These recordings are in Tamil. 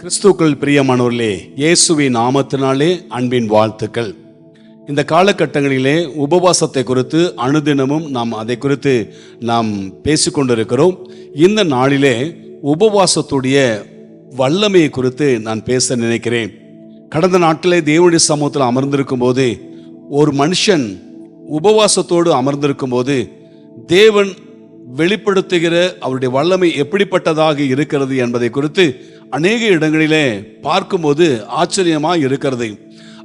கிறிஸ்துக்கள் பிரியமானவர்களே இயேசுவின் நாமத்தினாலே அன்பின் வாழ்த்துக்கள். இந்த காலகட்டங்களிலே உபவாசத்தை குறித்து அனுதினமும் நாம் அதை குறித்து நாம் பேசிக்கொண்டிருக்கிறோம். இந்த நாளிலே உபவாசத்துடைய வல்லமையை குறித்து நான் பேச நினைக்கிறேன். கடந்த நாட்களே தேவனுடைய சமூகத்தில் அமர்ந்திருக்கும் போது ஒரு மனுஷன் உபவாசத்தோடு அமர்ந்திருக்கும் போது தேவன் வெளிப்படுத்துகிற அவருடைய வல்லமை எப்படிப்பட்டதாக இருக்கிறது என்பதை குறித்து அநேக இடங்களிலே பார்க்கும்போது ஆச்சரியமாக இருக்கிறது.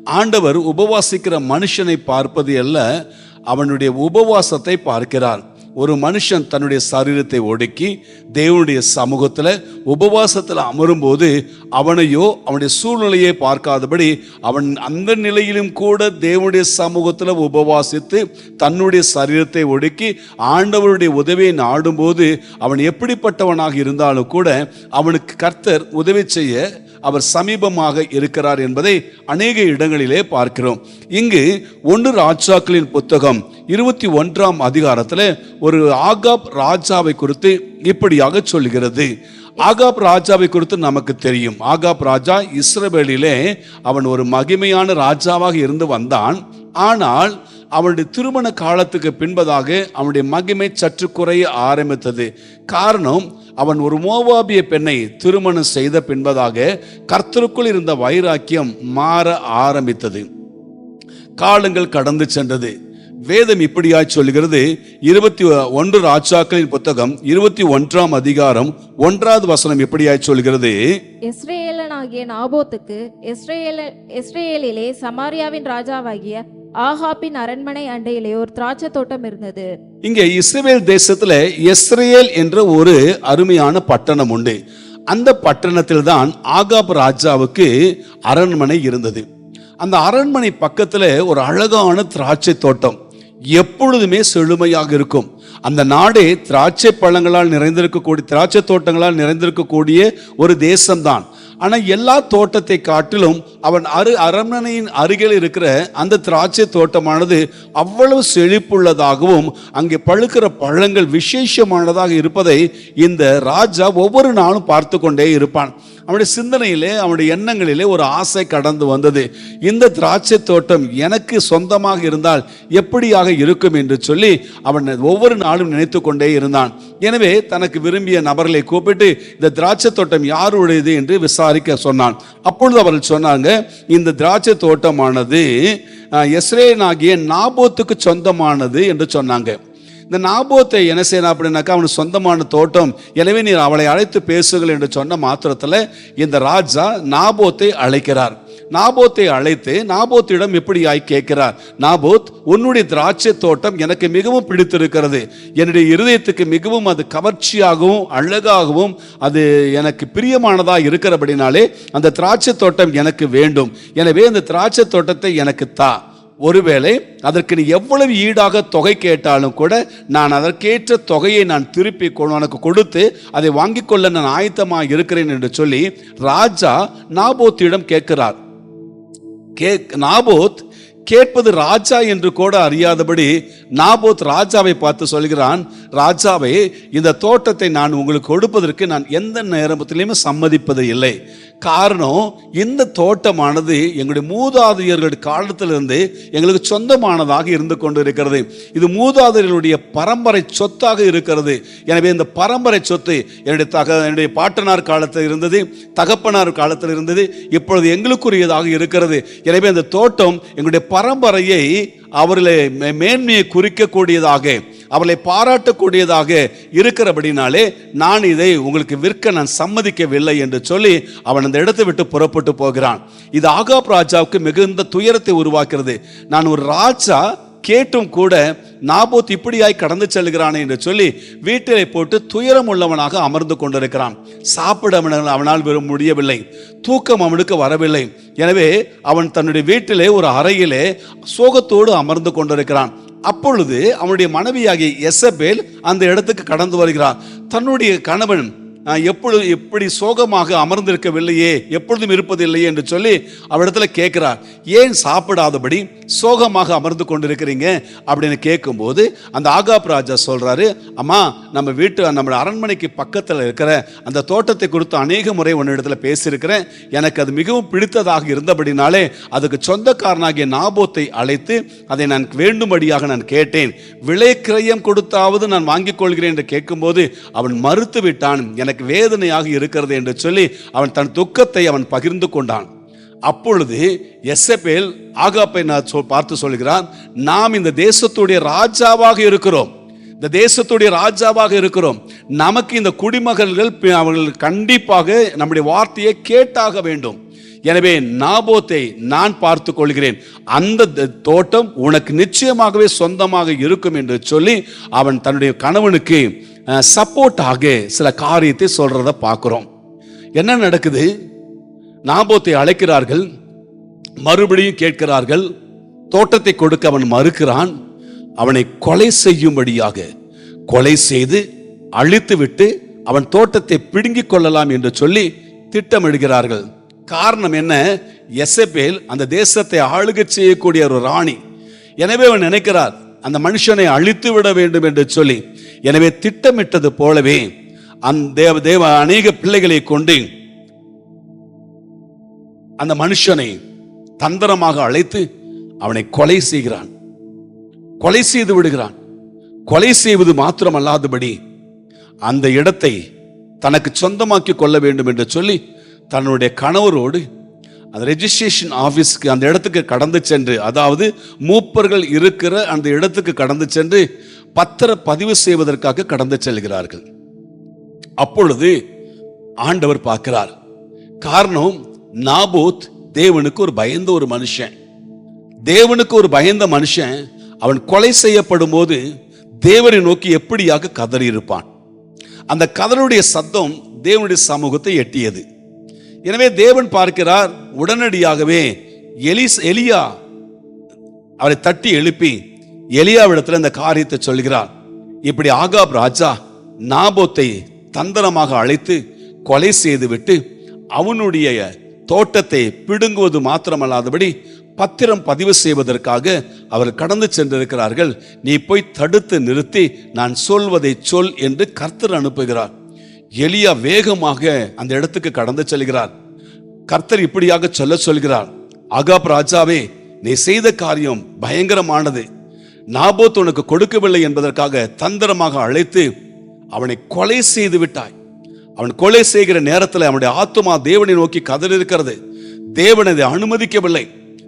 ஆண்டவர் உபவாசிக்கிற மனுஷனை பார்ப்பது அல்ல அவனுடைய உபவாசத்தை பார்க்கிறார். ஒரு மனுஷன் தன்னுடைய சரீரத்தை ஒடுக்கி தேவனுடைய சமூகத்தில் உபவாசத்தில் அமரும்போது அவனையோ அவனுடைய சூழ்நிலையை பார்க்காதபடி அவன் அந்த நிலையிலும் கூட தேவனுடைய சமூகத்தில் உபவாசித்து தன்னுடைய சரீரத்தை ஒடுக்கி ஆண்டவருடைய உதவியை நாடும்போது அவன் எப்படிப்பட்டவனாக இருந்தாலும் கூட அவனுக்கு கர்த்தர் உதவி செய்ய அவர் சமீபமாக இருக்கிறார் என்பதை அநேக இடங்களிலே பார்க்கிறோம். இங்கு ஒன்று ராஜாக்களின் புத்தகம் இருபத்தி ஒன்றாம் அதிகாரத்தில் ஒரு ஆகாப் ராஜாவை குறித்து இப்படியாக சொல்கிறது. ஆகாப் ராஜாவை குறித்து நமக்கு தெரியும். ஆகாப் ராஜா இஸ்ரவேலிலே அவன் ஒரு மகிமையான ராஜாவாக இருந்து வந்தான். ஆனால் அவனுடைய திருமண காலத்துக்கு பின்பதாக அவனுடைய மகிமை சற்று குறைய ஆரம்பித்தது. காரணம் அவன் ஒரு மோவாபிய பெண்ணை திருமணம் செய்த பின்பதாக கர்த்தருக்குள் இருந்த வைராக்கியம் மாற ஆரம்பித்தது. காலங்கள் கடந்து சென்றது. வேதம் இப்படியாய் சொல்கிறது இருபத்தி ஒன்று ராஜாக்களின் புத்தகம் இருபத்தி ஒன்றாம் அதிகாரம் ஒன்றாவது வசனம் இப்படியாய் சொல்கிறது. இஸ்ரேலனாகிய நாபோத்துக்கு இஸ்ரேல இஸ்ரேலிலே சமாரியாவின் ராஜாவாகிய ஆகாப்பின் அரண்மனை அண்டையிலே ஒரு திராட்சை தோட்டம் இருந்தது. இங்கே இஸ்ரேல் தேசத்துல இஸ்ரேல் என்ற ஒரு அருமையான பட்டணம் உண்டு. அந்த பட்டணத்தில் தான் ஆகாப் ராஜாவுக்கு அரண்மனை இருந்தது. அந்த அரண்மனை பக்கத்துல ஒரு அழகான திராட்சை தோட்டம். எப்பொழுதுமே செழுமையாக இருக்கும். அந்த நாடே திராட்சை பழங்களால் நிறைந்திருக்கக்கூடிய திராட்சை தோட்டங்களால் நிறைந்திருக்கக்கூடிய ஒரு தேசம்தான். ஆனால் எல்லா தோட்டத்தை காட்டிலும் அவன் அரு அரண்மனையின் அருகில் இருக்கிற அந்த திராட்சை தோட்டமானது அவ்வளவு செழிப்புள்ளதாகவும் அங்கே பழுக்கிற பழங்கள் விசேஷமானதாக இருப்பதை இந்த ராஜா ஒவ்வொரு நாளும் பார்த்து கொண்டே இருப்பான். அவனுடைய சிந்தனையிலே அவனுடைய எண்ணங்களிலே ஒரு ஆசை கடந்து வந்தது. இந்த திராட்சை தோட்டம் எனக்கு சொந்தமாக இருந்தால் எப்படியாக இருக்கும் என்று சொல்லி அவன் ஒவ்வொரு நாளும் நினைத்து கொண்டே இருந்தான். எனவே தனக்கு விரும்பிய நபர்களை கூப்பிட்டு இந்த திராட்சை தோட்டம் யாருடையது? என்று விசாரிக்க சொன்னான். அப்பொழுது அவர்கள் சொன்னாங்க இந்த திராட்சை தோட்டமானது எஸ்ரேனாகிய நாபோத்துக்கு சொந்தமானது என்று சொன்னாங்க. இந்த நாபோத்தை என்ன செய்யணும் அப்படின்னாக்கா அவனுக்கு சொந்தமான தோட்டம் எனவே நீர் அவளை அழைத்து பேசுங்கள் என்று சொன்ன மாத்திரத்தில் இந்த ராஜா நாபோத்தை அழைக்கிறார். நாபோத்தை அழைத்து நாபோத்திடம் எப்படியாய் கேட்கிறார் நாபோத் உன்னுடைய திராட்சை தோட்டம் எனக்கு மிகவும் பிடித்திருக்கிறது. என்னுடைய இருதயத்துக்கு மிகவும் அது கவர்ச்சியாகவும் அழகாகவும் அது எனக்கு பிரியமானதாக இருக்கிறபடினாலே அந்த திராட்சை தோட்டம் எனக்கு வேண்டும். எனவே அந்த திராட்சை தோட்டத்தை எனக்கு தா. ஒருவேளை அதற்கு நீ எவ்வளவு ஈடாக தொகை கேட்டாலும் கூட நான் அதற்கேற்ற தொகையை நான் திருப்பி உனக்கு கொடுத்து அதை வாங்கிக் கொள்ள நான் ஆயத்தமாக இருக்கிறேன் என்று சொல்லி ராஜா நாபோத்திடம் கேட்கிறார். கே நாபோத் கேட்பது ராஜா என்று கூட அறியாதபடி நாபோத் ராஜாவை பார்த்து சொல்கிறான் ராஜாவை இந்த தோட்டத்தை நான் உங்களுக்கு கொடுப்பதற்கு நான் எந்த நேரத்திலையுமே சம்மதிப்பது இல்லை. காரணம் இந்த தோட்டமானது எங்களுடைய மூதாதையர்கள் காலத்திலிருந்து எங்களுக்கு சொந்தமானதாக இருந்து கொண்டு இருக்கிறது இது மூதாதையர்களுடைய பரம்பரை சொத்தாக இருக்கிறது. எனவே இந்த பரம்பரை சொத்து என்னுடைய தக என்னுடைய பாட்டனார் காலத்தில் இருந்தது தகப்பனார் காலத்தில் இருந்தது இப்பொழுது எங்களுக்குரியதாக இருக்கிறது. எனவே அந்த தோட்டம் எங்களுடைய பரம்பரையை அவர்களை மே- மேன்மையை குறிக்கக்கூடியதாக அவளை பாராட்டக்கூடியதாக இருக்கிறபடினாலே நான் இதை உங்களுக்கு விற்க நான் சம்மதிக்கவில்லை என்று சொல்லி அவன் அந்த இடத்தை விட்டு புறப்பட்டு போகிறான். இது ஆகாப் ராஜாவுக்கு மிகுந்த துயரத்தை உருவாக்குறது. நான் ஒரு ராஜா கேட்டும் கூட நாபோத் இப்படியாய் கடந்து செல்கிறான் என்று சொல்லி வீட்டிலே போட்டு துயரம் உள்ளவனாக அமர்ந்து கொண்டிருக்கிறான். சாப்பிட அவனால் அவனால் விரும்ப முடியவில்லை. தூக்கம் அவனுக்கு வரவில்லை. எனவே அவன் தன்னுடைய வீட்டிலே ஒரு அறையிலே சோகத்தோடு அமர்ந்து கொண்டிருக்கிறான். அப்பொழுது அவனுடைய மனைவியாகிய எசபேல் அந்த இடத்துக்கு கடந்து வருகிறார் தன்னுடைய கணவன் நான் எப்பொழுது எப்படி சோகமாக அமர்ந்திருக்கவில்லையே எப்பொழுதும் இருப்பதில்லையே என்று சொல்லி அவரிடத்துல கேட்குறார். ஏன் சாப்பிடாதபடி சோகமாக அமர்ந்து கொண்டிருக்கிறீங்க? அப்படின்னு கேட்கும்போது அந்த ஆகாப் ராஜா சொல்கிறாரு அம்மா நம்ம வீட்டு நம்ம அரண்மனைக்கு பக்கத்தில் இருக்கிற அந்த தோட்டத்தை குறித்து அநேக முறை உன்னிடத்துல பேசியிருக்கிறேன். எனக்கு அது மிகவும் பிடித்ததாக இருந்தபடினாலே அதுக்கு சொந்தக்காரனாகிய நாபோத்தை அழைத்து அதை நான் வேண்டும்படியாக நான் கேட்டேன். விலை கிரயம் கொடுத்தாவது நான் வாங்கிக் கொள்கிறேன் என்று கேட்கும்போது அவன் மறுத்து விட்டான் எனக்கு வேதனையாக இருக்கிறது என்று சொல்லி அவன் தன் துக்கத்தை அவன் பகிர்ந்து கொண்டான். அப்பொழுது எஸ்எபேல் ஆகாப்பை நான் சொ பார்த்து சொல்கிறான் நாம் இந்த தேசத்துடைய ராஜாவாக இருக்கிறோம். இந்த தேசத்துடைய ராஜாவாக இருக்கிறோம். நமக்கு இந்த குடிமகன்கள் அவர்கள் கண்டிப்பாக நம்முடைய வார்த்தையை கேட்டாக வேண்டும். எனவே நாபோத்தை நான் பார்த்து கொள்கிறேன். அந்த த- தோட்டம் உனக்கு நிச்சயமாகவே சொந்தமாக இருக்கும் என்று சொல்லி அவன் தன்னுடைய கணவனுக்கு சப்போர்ட்டாக சில காரியத்தை சொல்றத பார்க்குறோம். என்ன நடக்குது? நாபோத்தை அழைக்கிறார்கள் மறுபடியும் கேட்கிறார்கள் தோட்டத்தை கொடுக்க அவன் மறுக்கிறான் அவனை கொலை செய்யும்படியாக. கொலை செய்து அழித்துவிட்டு அவன் தோட்டத்தை பிடுங்கிக் கொள்ளலாம் என்று சொல்லி திட்டமிடுகிறார்கள். காரணம் என்ன? எசபேல் அந்த தேசத்தை ஆளுகச் செய்யக்கூடிய ஒரு ராணி. எனவே அவன் நினைக்கிறார் அந்த மனுஷனை அழித்து விட வேண்டும் என்று சொல்லி எனவே திட்டமிட்டது போலவே அந்த தேவ தேவ அநேக பிள்ளைகளை கொண்டு அந்த மனுஷனை தந்திரமாக அழைத்து அவனை கொலை செய்கிறான். கொலை செய்து விடுகிறான். கொலை செய்வது மாத்திரமல்லாதபடி அந்த இடத்தை தனக்கு சொந்தமாக்கி கொள்ள வேண்டும் என்று சொல்லி தன்னுடைய கணவரோடு அந்த ரெஜிஸ்ட்ரேஷன் ஆஃபீஸ்க்கு அந்த இடத்துக்கு கடந்து சென்று அதாவது மூப்பர்கள் இருக்கிற அந்த இடத்துக்கு கடந்து சென்று பத்திர பதிவு செய்வதற்காக கடந்து செல்கிறார்கள். அப்பொழுது ஆண்டவர் பார்க்கிறார் காரணம் நாபோத் தேவனுக்கு ஒரு பயந்த ஒரு மனுஷன். தேவனுக்கு ஒரு பயந்த மனுஷன் அவன் கொலை செய்யப்படும் போது தேவனை நோக்கி எப்படியாக கதறி இருப்பான் அந்த கதருடைய சத்தம் தேவனுடைய சமூகத்தை எட்டியது. எனவே தேவன் பார்க்கிறார் உடனடியாகவே எலிஸ் எலியா அவரை தட்டி எழுப்பி எலியாவிடத்தில் இந்த காரியத்தை சொல்கிறார். இப்படி ஆகாப் ராஜா நாபோத்தை தந்திரமாக அழைத்து கொலை செய்துவிட்டு அவனுடைய தோட்டத்தை பிடுங்குவது மாத்திரமல்லாதபடி பத்திரம் பதிவு செய்வதற்காக அவர் கடந்து சென்றிருக்கிறார்கள். நீ போய் தடுத்து நிறுத்தி நான் சொல்வதை சொல் என்று கர்த்தர் அனுப்புகிறார். எலியா வேகமாக அந்த இடத்துக்கு கடந்து செல்கிறார். கர்த்தர் இப்படியாக சொல்ல சொல்கிறார். ஆகாப் ராஜாவே நீ செய்த காரியம் பயங்கரமானது. நாபோத் உனக்கு கொடுக்கவில்லை என்பதற்காக தந்திரமாக அழைத்து அவனை கொலை செய்து விட்டாய். அவன் கொலை செய்கிற நேரத்தில் அவனுடைய ஆத்துமா தேவனை நோக்கி கதறி இருக்கிறது தேவன் அதை அனுமதிக்கவில்லை.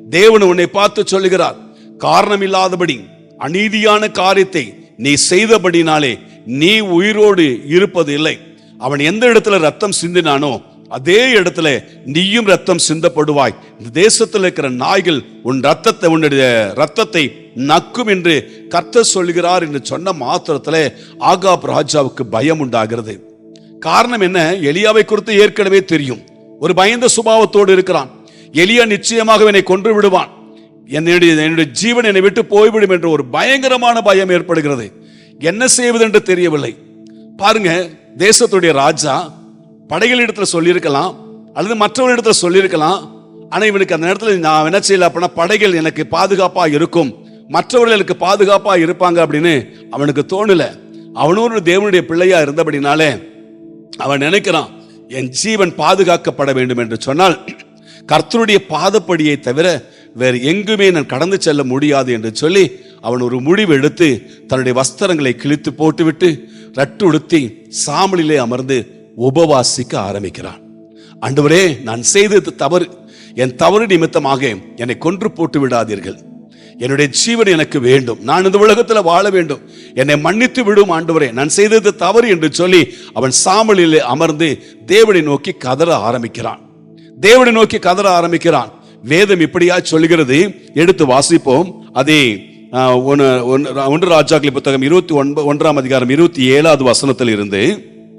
தேவன் உன்னை பார்த்து சொல்லுகிறார் காரணம் இல்லாதபடி அநீதியான காரியத்தை நீ செய்தபடினாலே நீ உயிரோடு இருப்பது இல்லை அவன் எந்த இடத்துல ரத்தம் சிந்தினானோ அதே இடத்துல நீயும் ரத்தம் சிந்தப்படுவாய். இந்த தேசத்தில் இருக்கிற நாய்கள் உன் ரத்தத்தை உன்னுடைய ரத்தத்தை நக்கும் என்று கர்த்த சொல்கிறார் என்று சொன்ன மாத்திரத்தில் ஆகாப் ராஜாவுக்கு பயம் உண்டாகிறது. காரணம் என்ன? எலியாவை குறித்து ஏற்கனவே தெரியும். ஒரு பயந்த சுபாவத்தோடு இருக்கிறான். எலியா நிச்சயமாக என்னை கொன்று விடுவான். என்னுடைய என்னுடைய ஜீவன் என்னை விட்டு போய்விடும் என்ற ஒரு பயங்கரமான பயம் ஏற்படுகிறது. என்ன செய்வது என்று தெரியவில்லை. பாருங்க தேசத்துடைய ராஜா படைகளிடத்துல சொல்லியிருக்கலாம் அல்லது மற்றவர்களிடத்தில் சொல்லியிருக்கலாம். ஆனால் இவனுக்கு அந்த நேரத்தில் நான் என்ன செய்யல அப்படின்னா படைகள் எனக்கு பாதுகாப்பாக இருக்கும். மற்றவர்கள் எனக்கு பாதுகாப்பாக இருப்பாங்க அப்படின்னு அவனுக்கு தோணல. அவனும் ஒரு தேவனுடைய பிள்ளையா இருந்தபடினாலே அவன் நினைக்கிறான் என் ஜீவன் பாதுகாக்கப்பட வேண்டும் என்று சொன்னால் கர்த்தருடைய பாதப்படியை தவிர வேறு எங்குமே நான் கடந்து செல்ல முடியாது என்று சொல்லி அவன் ஒரு முடிவு எடுத்து தன்னுடைய வஸ்திரங்களை கிழித்து போட்டுவிட்டு ரட்டு உடுத்தி சாமலிலே அமர்ந்து உபவாசிக்க ஆரம்பிக்கிறான். ஆண்டவரே நான் செய்தது தவறு என் தவறு நிமித்தமாக என்னை கொன்று போட்டு விடாதீர்கள். என்னுடைய ஜீவன் எனக்கு வேண்டும். நான் இந்த உலகத்தில் வாழ வேண்டும். என்னை மன்னித்து விடும் ஆண்டவரே நான் செய்தது தவறு என்று சொல்லி அவன் சாமலிலே அமர்ந்து தேவனை நோக்கி கதற ஆரம்பிக்கிறான். தேவனை நோக்கி கதற ஆரம்பிக்கிறான். வேதம் இப்படியா சொல்கிறது எடுத்து வாசிப்போம். அதே ஒன்று ஒன்று ராஜாக்கள் புத்தகம் இருபத்தி ஒன்பது ஒன்றாம் அதிகாரம் இருபத்தி ஏழாவது வசனத்தில் இருந்து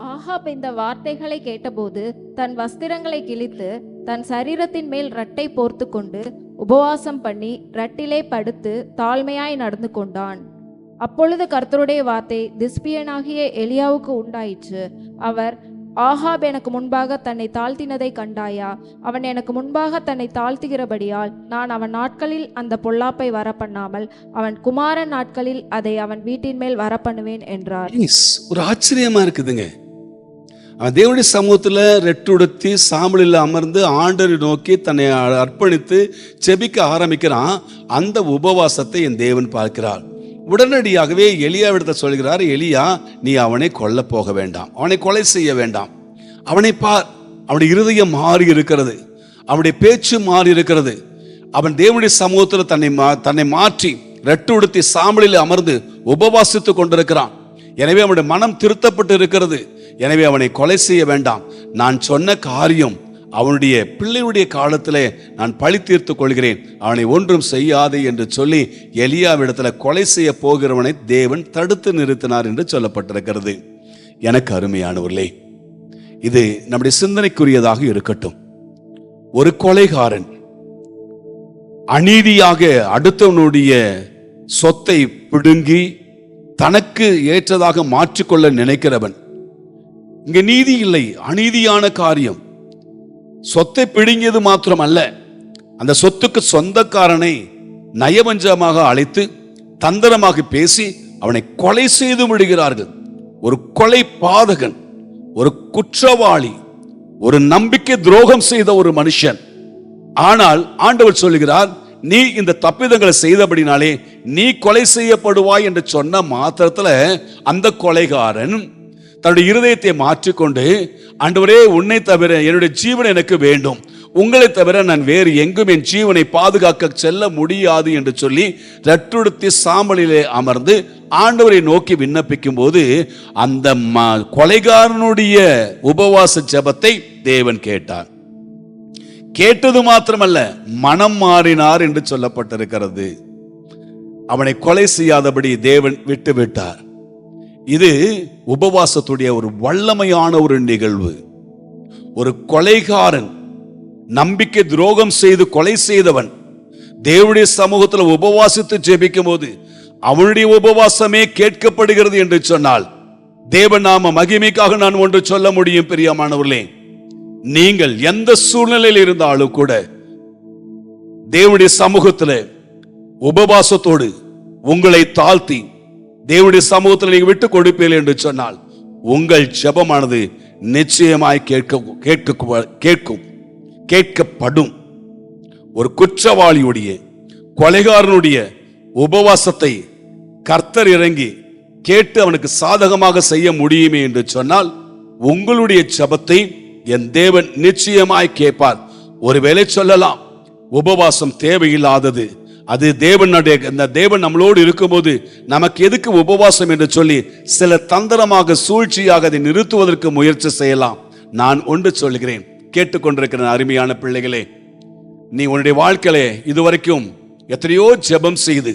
ஆஹாப் இந்த வார்த்தைகளை கேட்டபோது தன் வஸ்திரங்களை கிழித்து தன் சரீரத்தின் மேல் ரட்டை போர்த்து கொண்டு உபவாசம் பண்ணி ரட்டிலே படுத்து தாழ்மையாய் நடந்து கொண்டான். அப்பொழுது கர்த்தருடைய வார்த்தை திஸ்பியனாகிய எலியாவுக்கு உண்டாயிற்று. அவர் ஆகாப் எனக்கு முன்பாக தன்னை தாழ்த்தினதை கண்டாயா? அவன் எனக்கு முன்பாக தன்னை தாழ்த்துகிறபடியால் நான் அவன் நாட்களில் அந்த பொல்லாப்பை வரப்பண்ணாமல் அவன் குமாரன் நாட்களில் அதை அவன் வீட்டின் மேல் வரப்பண்ணுவேன் என்றார். ஒரு ஆச்சரியமா இருக்குதுங்க. அவன் தேவனுடைய சமூகத்தில் ரெட்டுடுத்தி சாம்பலில் அமர்ந்து ஆண்டரை நோக்கி தன்னை அர்ப்பணித்து செபிக்க ஆரம்பிக்கிறான். அந்த உபவாசத்தை என் தேவன் பார்க்கிறாள் உடனடியாகவே எலியாவிடத்தை சொல்கிறார் எலியா நீ அவனை கொல்ல போக வேண்டாம். அவனை கொலை செய்ய வேண்டாம். அவனை பார். அவனுடைய இருதயம் மாறி இருக்கிறது. அவனுடைய பேச்சு மாறி இருக்கிறது. அவன் தேவனுடைய சமூகத்தில் தன்னை மா- தன்னை மாற்றி ரெட்டுடுத்தி சாம்பலில் அமர்ந்து உபவாசித்துக் கொண்டிருக்கிறான். எனவே அவனுடைய மனம் திருத்தப்பட்டு இருக்கிறது. எனவே அவனை கொலை செய்ய வேண்டாம். நான் சொன்ன காரியம் அவனுடைய பிள்ளையுடைய காலத்திலே நான் பழி தீர்த்து கொள்கிறேன். அவனை ஒன்றும் செய்யாதே என்று சொல்லி எலியாவிடத்தில் கொலை செய்ய போகிறவனை தேவன் தடுத்து நிறுத்தினார் என்று சொல்லப்பட்டிருக்கிறது. எனக்கு அருமையானவர்களே இது நம்முடைய சிந்தனைக்குரியதாக இருக்கட்டும். ஒரு கொலைகாரன் அநீதியாக அடுத்தவனுடைய சொத்தை பிடுங்கி தனக்கு ஏற்றதாக மாற்றிக்கொள்ள நினைக்கிறவன். இங்க நீதி இல்லை அநீதியான காரியம். சொத்தை பிடுங்கியது மாத்திரமல்ல. அந்த சொத்துக்கு சொந்தக்காரனை நயவஞ்சமாக அழைத்து தந்திரமாக பேசி அவனை கொலை செய்து விடுகிறார்கள். ஒரு கொலை பாதகன் ஒரு குற்றவாளி ஒரு நம்பிக்கை துரோகம் செய்த ஒரு மனுஷன். ஆனால் ஆண்டவர் சொல்லுகிறார் நீ இந்த தப்பிதங்களை செய்தபடினாலே நீ கொலை செய்யப்படுவாய் என்று சொன்ன மாத்திரத்துல அந்த கொலைகாரன் தன்னுடைய இருதயத்தை மாற்றிக்கொண்டு ஆண்டவரே உன்னை தவிர என்னுடைய ஜீவன் எனக்கு வேண்டும். உங்களை தவிர நான் வேறு எங்கும் என் ஜீவனை பாதுகாக்க செல்ல முடியாது என்று சொல்லி ரட்டுடுத்தி சாம்பலிலே அமர்ந்து ஆண்டவரை நோக்கி விண்ணப்பிக்கும் போது அந்த கொலைகாரனுடைய உபவாச ஜெபத்தை தேவன் கேட்டார். கேட்டது மாத்திரமல்ல மனம் மாறினார் என்று சொல்லப்பட்டிருக்கிறது. அவனை கொலை செய்யாதபடி தேவன் விட்டு விட்டார் இது உபவாசத்துடைய ஒரு வல்லமையான ஒரு நிகழ்வு. ஒரு கொலைகாரன் நம்பிக்கை துரோகம் செய்து கொலை செய்தவன் தேவடைய சமூகத்தில் உபவாசித்து ஜெபிக்கும் போது அவனுடைய உபவாசமே கேட்கப்படுகிறது என்று சொன்னால் தேவநாம மகிமைக்காக நான் ஒன்று சொல்ல முடியும் பிரியமானவர்களே நீங்கள் எந்த சூழ்நிலையில் இருந்தாலும் கூட தேவடைய சமூகத்துல உபவாசத்தோடு உங்களை தாழ்த்தி தேவனுடைய சமூகத்தில் நீங்க விட்டு கொடுப்பீர்கள் என்று சொன்னால் உங்கள் ஜெபமானது நிச்சயமாய் கேட்க கேட்க கேட்கும் கேட்கப்படும். ஒரு குற்றவாளியுடைய கொலைகாரனுடைய உபவாசத்தை கர்த்தர் இறங்கி கேட்டு அவனுக்கு சாதகமாக செய்ய முடியுமே என்று சொன்னால் உங்களுடைய ஜெபத்தை என் தேவன் நிச்சயமாய் கேட்பார். ஒருவேளை சொல்லலாம் உபவாசம் தேவையில்லாதது. அது தேவனுடைய அந்த தேவன் நம்மளோடு இருக்கும்போது நமக்கு எதுக்கு உபவாசம் என்று சொல்லி சில தந்திரமாக சூழ்ச்சியாக அதை நிறுத்துவதற்கு முயற்சி செய்யலாம். நான் ஒன்று சொல்கிறேன் கேட்டுக்கொண்டிருக்கிற அருமையான பிள்ளைகளே நீ உன்னுடைய வாழ்க்கையில இதுவரைக்கும் எத்தனையோ ஜெபம் செய்து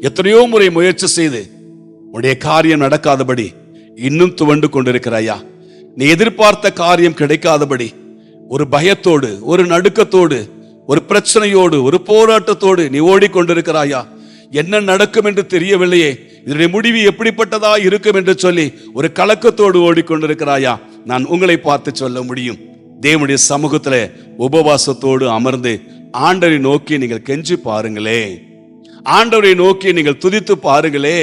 எத்தனையோ முறை முயற்சி செய்து உன்னுடைய காரியம் நடக்காதபடி இன்னும் துவண்டு கொண்டிருக்கிறாயா? நீ எதிர்பார்த்த காரியம் கிடைக்காதபடி ஒரு பயத்தோடு ஒரு நடுக்கத்தோடு ஒரு பிரச்சனையோடு ஒரு போராட்டத்தோடு நீ ஓடிக்கொண்டிருக்கிறாயா? என்ன நடக்கும் என்று தெரியவில்லையே. இதனுடைய முடிவு எப்படிப்பட்டதா இருக்கும் என்று சொல்லி ஒரு கலக்கத்தோடு ஓடிக்கொண்டிருக்கிறாயா? நான் உங்களை பார்த்து சொல்ல முடியும். தேவனுடைய சமூகத்துல உபவாசத்தோடு அமர்ந்து ஆண்டரை நோக்கி நீங்கள் கெஞ்சி பாருங்களே. ஆண்டவரை நோக்கி நீங்கள் துதித்து பாருங்களே.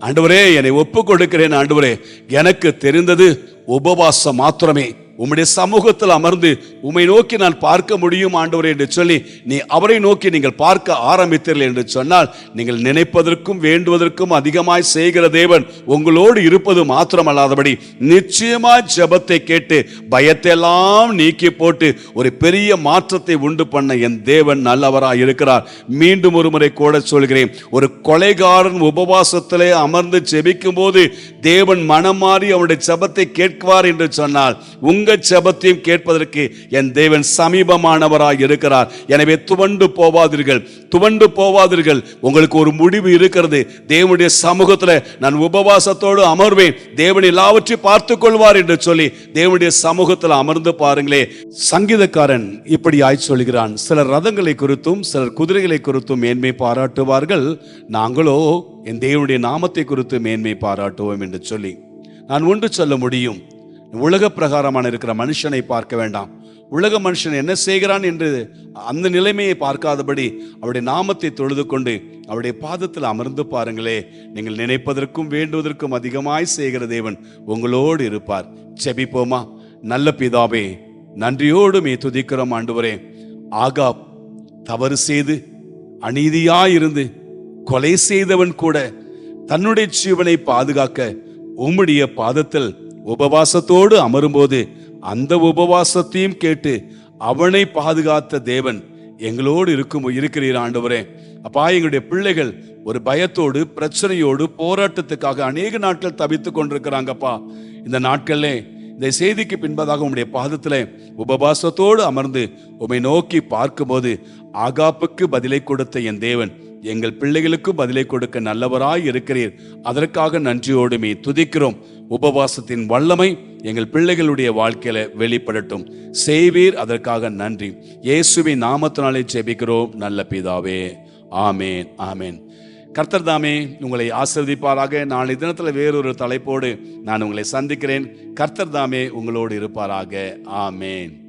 ஆண்டவரே என்னை ஒப்பு கொடுக்கிறேன் ஆண்டவரே. எனக்கு தெரிந்தது உபவாசம் மாத்திரமே. உம்முடைய சமூகத்தில் அமர்ந்து உம்மை நோக்கி நான் பார்க்க முடியும் ஆண்டவரே என்று சொல்லி நீ அவரை நோக்கி நீங்கள் பார்க்க ஆரம்பித்தீர்கள் என்று சொன்னால் நீங்கள் நினைப்பதற்கும் வேண்டுவதற்கும் அதிகமாய் செய்கிற தேவன் உங்களோடு இருப்பது மாத்திரமல்லாதபடி நிச்சயமாய் ஜெபத்தை கேட்டு பயத்தையெல்லாம் நீக்கி போட்டு ஒரு பெரிய மாற்றத்தை உண்டு பண்ண என் தேவன் நல்லவராக இருக்கிறார். மீண்டும் ஒரு முறை கூட சொல்கிறேன் ஒரு கொலைகாரன் உபவாசத்திலே அமர்ந்து ஜெபிக்கும் போது தேவன் மனம் மாறி அவனுடைய ஜபத்தை கேட்குவார் என்று சொன்னால் உங்கள் உங்க ஜபத்தையும் கேட்பதற்கு என் தேவன் சமீபமானவராய் இருக்கிறார். எனவே துவண்டு போவாதீர்கள். துவண்டு போவாதீர்கள். உங்களுக்கு ஒரு முடிவு இருக்கிறது. தேவனுடைய சமூகத்தில் நான் உபவாசத்தோடு அமர்வேன். தேவன் எல்லாவற்றையும் பார்த்து கொள்வார் என்று சொல்லி தேவனுடைய சமூகத்தில் அமர்ந்து பாருங்களே. சங்கீதக்காரன் இப்படி ஆய் சொல்கிறான். சிலர் ரதங்களை குறித்தும் சிலர் குதிரைகளை குறித்தும் மேன்மை பாராட்டுவார்கள். நாங்களோ என் தேவனுடைய நாமத்தை குறித்து மேன்மை பாராட்டுவோம் என்று சொல்லி. நான் ஒன்று சொல்ல முடியும். உலக பிரகாரமான இருக்கிற மனுஷனை பார்க்க வேண்டாம். உலக மனுஷன் என்ன செய்கிறான் என்று அந்த நிலைமையை பார்க்காதபடி அவருடைய நாமத்தை தொழுது கொண்டு அவருடைய பாதத்தில் அமர்ந்து பாருங்களே. நீங்கள் நினைப்பதற்கும் வேண்டுவதற்கும் அதிகமாய் செய்கிற தேவன் உங்களோடு இருப்பார். செபிப்போமா நல்ல பிதாவே நன்றியோடு மே துதிக்கிறோம் ஆண்டுவரே. ஆகாப் தவறு செய்து அநீதியாயிருந்து கொலை செய்தவன் கூட தன்னுடைய ஜீவனை பாதுகாக்க உம்முடைய பாதத்தில் உபவாசத்தோடு அமரும்போது அந்த உபவாசத்தையும் கேட்டு அவனை பாதுகாத்த தேவன் எங்களோடு இருக்கும் இருக்கிறீர் ஆண்டவரே. அப்பா எங்களுடைய பிள்ளைகள் ஒரு பயத்தோடு பிரச்சனையோடு போராட்டத்துக்காக அநேக நாட்கள் தவித்து கொண்டிருக்கிறாங்கப்பா இந்த நாட்கள்ல இந்த செய்திக்கு பின்பதாக உம்முடைய பாதத்தில் உபவாசத்தோடு அமர்ந்து உம்மை நோக்கி பார்க்கும்போது ஆகாப்புக்கு பதிலை கொடுத்த என் தேவன். எங்கள் பிள்ளைகளுக்கு பதிலை கொடுக்க நல்லவராய் இருக்கிறீர். அதற்காக நன்றியோடுமே துதிக்கிறோம். உபவாசத்தின் வல்லமை எங்கள் பிள்ளைகளுடைய வாழ்க்கையில வெளிப்படட்டும். செய்வீர் அதற்காக நன்றி. இயேசுவின் நாமத்தினாலே ஜெபிக்கிறோம். நல்ல பிதாவே. ஆமேன் ஆமேன். கர்த்தர் தாமே உங்களை ஆசிர்வதிப்பாராக. நாளை தினத்தில் வேறொரு தலைப்போடு நான் உங்களை சந்திக்கிறேன். கர்த்தர் தாமே உங்களோடு இருப்பாராக. ஆமேன்.